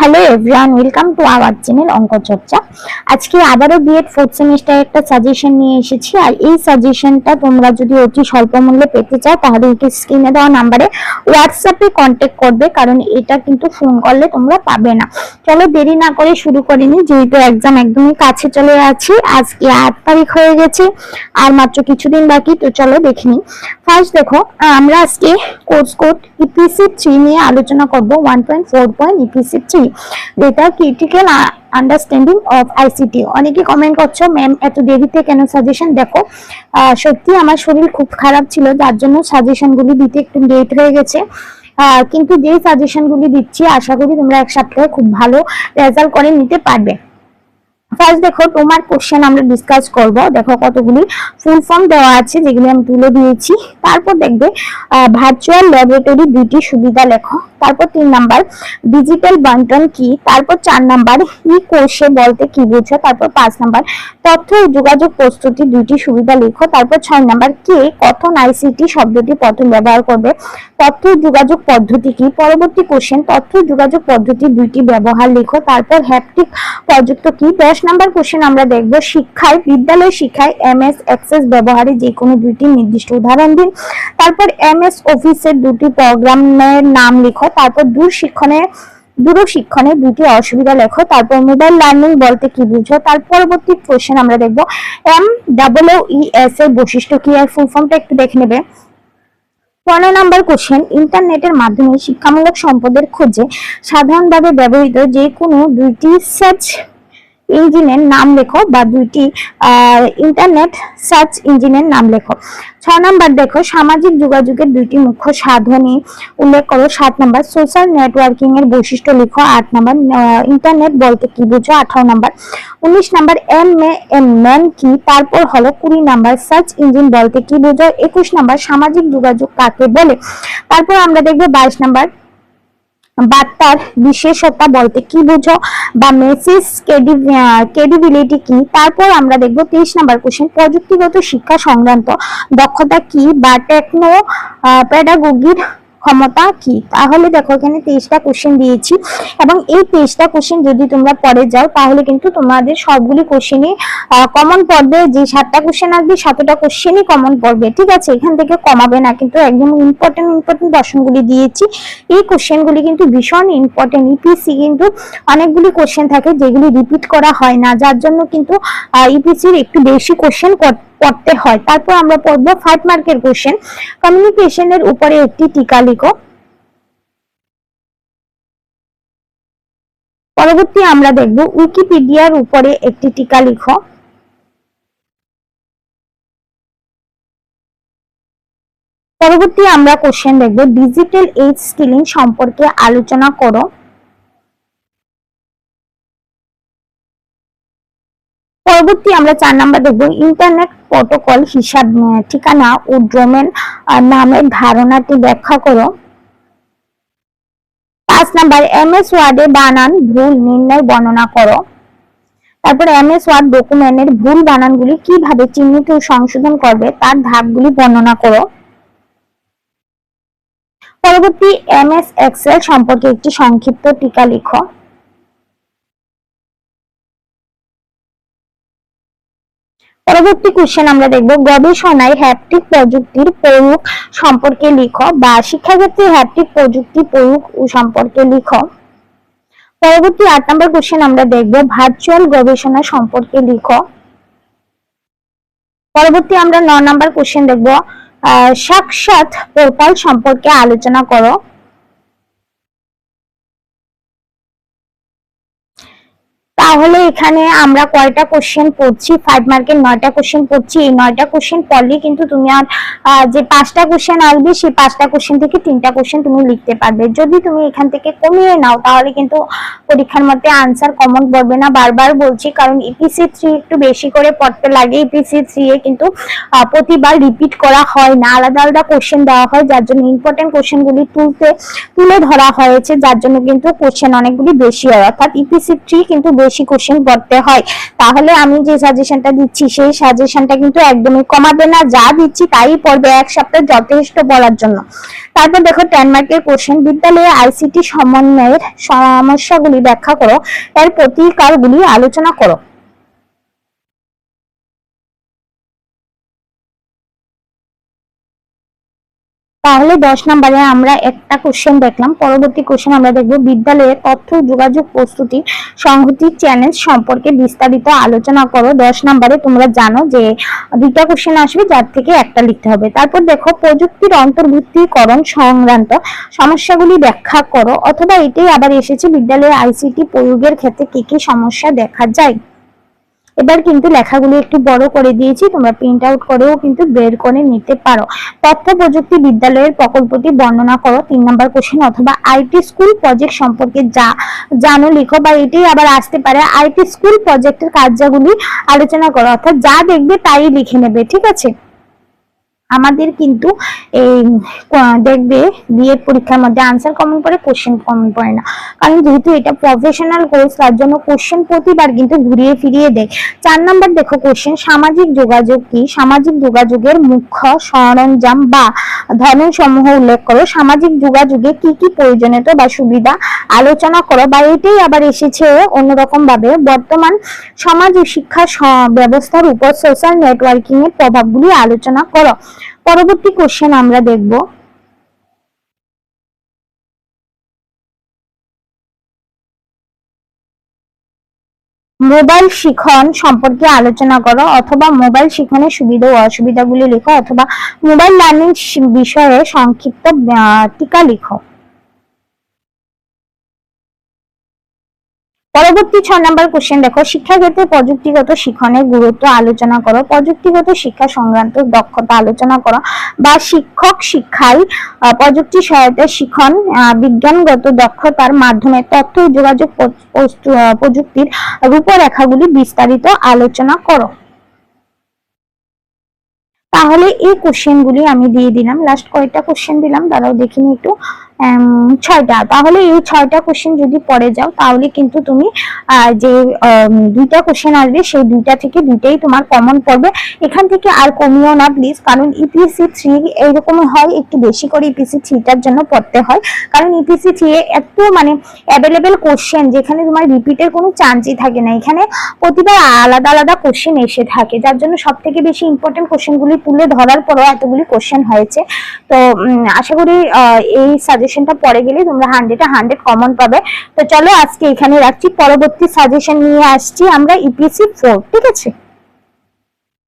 Hello everyone welcome to our channel অঙ্ক চর্চা আজকে আবারও বিএড ফোর্থ সেমিস্টার একটা সাজেশন নিয়ে এসেছি। আর এই সাজেশনটা তোমরা যদি অতি স্বল্প মূল্যে পেতে চাও, তাহলে একে স্ক্রিনে দেওয়া নাম্বারে হোয়াটসঅ্যাপে কন্ট্যাক্ট করবে, কারণ এটা কিন্তু ফোন করলে তোমরা পাবে না। চলো দেরি না করে শুরু করে নি যেহেতু এক্সাম একদমই কাছে চলে আছে আজকে আট তারিখ হয়ে গেছে, আর মাত্র কিছুদিন বাকি, তো চলো দেখে নিই। ফার্স্ট দেখো, আমরা আজকে কোর্স কোড ইপিসি থ্রি নিয়ে আলোচনা করব one point four point EPC three যেটা ক্রিটিক্যাল আন্ডারস্ট্যান্ডিং অফ আইসিটি অনেকে কমেন্ট করছ ম্যাম এত দেরিতে কেন সাজেশন দেখো সত্যি আমার শরীর খুব খারাপ ছিল, যার জন্য সাজেশনগুলি দিতে একটু লেট হয়ে গেছে। কিন্তু যেই সাজেশনগুলি দিচ্ছি, আশা করি তোমরা এক সপ্তাহে খুব ভালো রেজাল্ট করে নিতে পারবে। ফার্স্ট দেখো, তোমার কোশ্চেন আমরা ডিসকাস করব। দেখো কতগুলি ফুল ফর্ম দেওয়া আছে, যেগুলি আমি তুলে দিয়েছি। তারপর দেখবে ভার্চুয়াল ল্যাবরেটরি দুইটি সুবিধা লেখো। তারপর তিন নাম্বার ডিজিটাল বন্টন কি? তারপর চার নাম্বার, ই কোর্সে বলতে কি বোঝো? তারপর পাঁচ নাম্বার, তথ্য যোগাযোগ প্রস্তুতি দুইটি সুবিধা লেখো। তারপর ছয় নাম্বার, কে কথন আইসিটি শব্দটি প্রথম ব্যবহার করবে? তথ্য যোগাযোগ পদ্ধতি কি? পরবর্তী কোশ্চেন তথ্য যোগাযোগ পদ্ধতি দুইটি ব্যবহার লেখো। তারপর হ্যাপটিক প্রযুক্ত কি? দশ নাম্বার কোশ্চেন আমরা দেখব, শিক্ষায়, বিদ্যালয় শিক্ষায় এমএস অ্যাক্সেস ব্যবহারে যে কোনো দুইটি নির্দিষ্ট উদাহরণ দিন। তারপর এমএস অফিসের দুটি প্রোগ্রামের নাম লিখো, তারপর দূর শিক্ষণের দূরশিক্ষণে দুটি অসুবিধা লেখো, তারপর মোবাইল লার্নিং বলতে কি বুঝো? তার পরবর্তী কোশ্চেন আমরা দেখব এম ডাবল ই এর বৈশিষ্ট্য কি? আর ফুল ফর্মটা একটু দেখে নেবে। পনেরো নম্বর কোশ্চেন ইন্টারনেটের মাধ্যমে শিক্ষামূলক সম্পদের খোঁজে সাধারণভাবে ব্যবহৃত যে কোনো দুইটি সার্চ ইঞ্জিনের নাম লেখো বা দুইটি ইন্টারনেট সার্চ ইঞ্জিনের নাম লেখো। ছ নাম্বার দেখো, সামাজিক যোগাযোগের দুইটি মুখ্য সাধনী উল্লেখ করো। সাত নাম্বার সোশ্যাল নেটওয়ার্কিং এর বৈশিষ্ট্য লিখো। আট নাম্বার ইন্টারনেট বলতে কি বুঝো? আঠারো নাম্বার। উনিশ নাম্বার এম এম ম্যান কি? তারপর হলো কুড়ি নাম্বার সার্চ ইঞ্জিন বলতে কি বুঝো? একুশ নাম্বার, সামাজিক যোগাযোগ কাকে বলে? তারপর আমরা দেখব বাইশ নাম্বার বার্তার বিশেষতা বলতে কি বুঝো? বা মেসিস ক্রেডিবিলিটি কি? তারপর আমরা দেখব তেইশ নাম্বার কোশ্চেন প্রযুক্তিগত শিক্ষা সংক্রান্ত দক্ষতা কি? বা টেকনো প্যাডাগোগির ক্ষমতা কি? তাহলে দেখো এখানে তেইশটা কোশ্চেন দিয়েছি এবং এই তেইশটা কোশ্চেন যদি তোমরা পরে যাও, তাহলে কিন্তু তোমাদের সবগুলি কোশ্চেনই কমন পড়বে। যে সাতটা কোশ্চেন আসবে, সাতটা কোশ্চেনই কমন পড়বে। ঠিক আছে? এখান থেকে কমাবে না, কিন্তু একদম ইম্পর্টেন্ট ইম্পর্টেন্ট দর্শনগুলি দিয়েছি। এই কোশ্চেনগুলি কিন্তু ভীষণ ইম্পর্টেন্ট ইপিসি কিন্তু অনেকগুলি কোশ্চেন থাকে যেগুলি রিপিট করা হয় না। যার জন্য কিন্তু ইপিসির একটু বেশি কোশ্চেন পড়তে হয়। তারপর আমরা পড়ব ফাইভ মার্কের কোশ্চেন কমিউনিকেশনের উপরে একটি টিকা লিখো। পরবর্তী আমরা দেখব উইকিপিডিয়ার উপরে একটি টিকা লিখো। পরবর্তী আমরা কোশ্চেন দেখব ডিজিটাল এইজ স্কিলিং সম্পর্কে আলোচনা করো। পরবর্তী আমরা চার নাম্বার দেখব ইন্টারনেট প্রোটোকল হিসাব ঠিকানা ও ডোমেন নামের ধারণাটি ব্যাখ্যা করো। পাঁচ নাম্বার এমএস ওয়ার্ডে বানান ভুল নির্ণয় বর্ণনা করো। তারপর এমএস ওয়ার্ড ডকুমেন্টের ভুল বানানগুলি কীভাবে চিহ্নিত ও সংশোধন করবে তার ধাপগুলি বর্ণনা করো। পরবর্তী এমএস এক্সেল সম্পর্কে একটি সংক্ষিপ্ত টিকা লিখো। পরবর্তী কোশ্চেন আমরা দেখব, গবেষণায় হ্যাপটিক প্রযুক্তির প্রয়োগ সম্পর্কে লিখো বা শিক্ষাক্ষেত্রে হ্যাপটিক প্রযুক্তি প্রয়োগ সম্পর্কে লিখো। পরবর্তী আট নম্বর কোশ্চেন আমরা দেখব ভার্চুয়াল গবেষণা সম্পর্কে লিখো। পরবর্তী আমরা ন নম্বর কোশ্চেন দেখব সাক্ষাৎ পোর্টাল সম্পর্কে আলোচনা করো তাহলে এখানে আমরা কয়টা কোশ্চেন পড়ছি? ফাইভ মার্কের নয়টা কোশ্চেন পড়ছি। এই নয়টা কোশ্চেন পড়লে কিন্তু তুমি আর যে পাঁচটা কোশ্চেন আসবে, সেই পাঁচটা কোশ্চেন থেকে তিনটা কোশ্চেন তুমি লিখতে পারবে। যদি তুমি এখান থেকে কমিয়ে নাও, তাহলে কিন্তু পরীক্ষার মধ্যে আনসার কমন পড়বে না। বারবার বলছি, কারণ ইপিসি থ্রি একটু বেশি করে পড়তে লাগে। ইপিসি থ্রি এ কিন্তু প্রতিবার রিপিট করা হয় না। আলাদা আলাদা কোশ্চেন দেওয়া হয়, যার জন্য ইম্পর্টেন্ট কোশ্চেন গুলি তুলতে, তুলে ধরা হয়েছে। যার জন্য কিন্তু কোশ্চেন অনেকগুলি বেশি হয়। অর্থাৎ ইপিসি থ্রি কিন্তু বেশি কোশ্চেন পড়তে হয়। তাহলে আমি যে সাজেশনটা দিচ্ছি, সেই সাজেশনটা কিন্তু একদমই কমাবে না। যা দিচ্ছি তাই পড়বে এক সপ্তাহ যথেষ্ট পড়ার জন্য। তারপর দেখো টেন মার্কের কোশ্চেন বিদ্যালয়ে আইসিটি সমন্বয়ের সমস্যাগুলি ব্যাখ্যা করো। এর প্রতিকারগুলি আলোচনা করো। তাহলে দশ নম্বরে আমরা একটা কোশ্চেন দেখলাম। পরবর্তী কোশ্চেন আমরা দেখব বিদ্যালয়ে তথ্য, যোগাযোগ, প্রস্তুতি সংহতির চ্যালেঞ্জ সম্পর্কে বিস্তারিত আলোচনা করো। দশ নম্বরে তোমরা জানো যে দুইটা কোশ্চেন আসবে, যার থেকে একটা লিখতে হবে। তারপর দেখো, প্রযুক্তির অন্তর্ভুক্তিকরণ সংক্রান্ত সমস্যাগুলি ব্যাখ্যা করো। অথবা এটাই আবার এসেছে, বিদ্যালয়ে আইসিটি প্রয়োগের ক্ষেত্রে কি কি সমস্যা দেখা যায়? এবার কিন্তু লেখাগুলি একটু বড় করে দিয়েছি, তোমরা প্রিন্ট আউট করেও কিন্তু বের করে নিতে পারো। তথ্য প্রযুক্তি বিদ্যালয়ের প্রকল্পটি বর্ণনা করো, তিন নম্বর কোশ্চেন অথবা আইটি স্কুল প্রজেক্ট সম্পর্কে যা জানো, লিখো বা এটাই আবার আসতে পারে। আইটি স্কুল প্রজেক্টের কার্যাগুলি আলোচনা করো, অর্থাৎ যা দেখবে তাই লিখে নেবে, ঠিক আছে? আমাদের কিন্তু এই দেখবে বিএড পরীক্ষার মধ্যে আনসার কমন পড়ে কোশ্চেন কমন পড়ে না। কারণ যেহেতু এটা প্রফেশনাল কোর্স তার জন্য কোশ্চেন প্রতিবার কিন্তু ঘুরিয়ে ফিরিয়ে দেয়। চার নাম্বার দেখো কোশ্চেন সামাজিক যোগাযোগ কি? সামাজিক যোগাযোগের মুখ্য সরঞ্জাম বা ধরন সমূহ উল্লেখ করো। সামাজিক যোগাযোগে কি কি প্রয়োজনীয়তা বা সুবিধা? আলোচনা করো বা এটাই আবার এসেছে অন্যরকম ভাবে বর্তমান সমাজ ও শিক্ষা ব্যবস্থার উপর সোশ্যাল নেটওয়ার্কিং এর প্রভাবগুলি আলোচনা করো। পরবর্তী কোশ্চেন আমরা দেখব। মোবাইল শিখন সম্পর্কে আলোচনা করো অথবা মোবাইল শিখনের সুবিধা ও অসুবিধাগুলি লেখো অথবা মোবাইল লার্নিং বিষয়ে সংক্ষিপ্ত টিকা লিখো। পরবর্তী ছ নম্বর কোশ্চেন দেখো শিক্ষাক্ষেত্রে প্রযুক্তিগত শিক্ষণের গুরুত্ব আলোচনা করো। প্রযুক্তিগত শিক্ষা সংক্রান্ত দক্ষতা আলোচনা করো বা শিক্ষক শিক্ষায় প্রযুক্তি সহায়তায় শিখন বিজ্ঞানগত দক্ষতার মাধ্যমে তথ্য, যোগাযোগ প্রযুক্তির রূপরেখাগুলি বিস্তারিত আলোচনা করো। তাহলে এই কোশ্চেনগুলি আমি দিয়ে দিলাম। লাস্ট কয়েকটা কোশ্চেন দিলাম, দাঁড়াও দেখিনি একটু। ছয়টা। তাহলে এই ছয়টা কোশ্চেন যদি পড়ে যাও, তাহলে কিন্তু তুমি যে দুইটা কোশ্চেন আসবে, সেই দুইটা থেকে দুইটাই তোমার কমন পড়বে। এখান থেকে আর কমিও না প্লিজ কারণ ইপিএসসি থ্রি এইরকম হয়, একটু বেশি করে ইপিএসসি থ্রিটার জন্য পড়তে হয়। কারণ ইপিএসসি থ্রি এত মানে অ্যাভেলেবেল কোশ্চেন যেখানে তোমার রিপিটের কোনো চান্সই থাকে না। এখানে প্রতিবার আলাদা আলাদা কোশ্চেন এসে থাকে, যার জন্য সব থেকে বেশি ইম্পর্টেন্ট কোশ্চেনগুলি তুলে ধরার পরও এতগুলি কোশ্চেন হয়েছে। তো আশা করি এই সাজেশন সাজেশনটা পরে গেলে তোমরা হান্ড্রেডে হান্ড্রেড কমন পাবে। তো চলো আজকে এখানে রাখছি। পরবর্তী সাজেশন নিয়ে আসছি আমরা ইপিসি ফোর ঠিক আছে?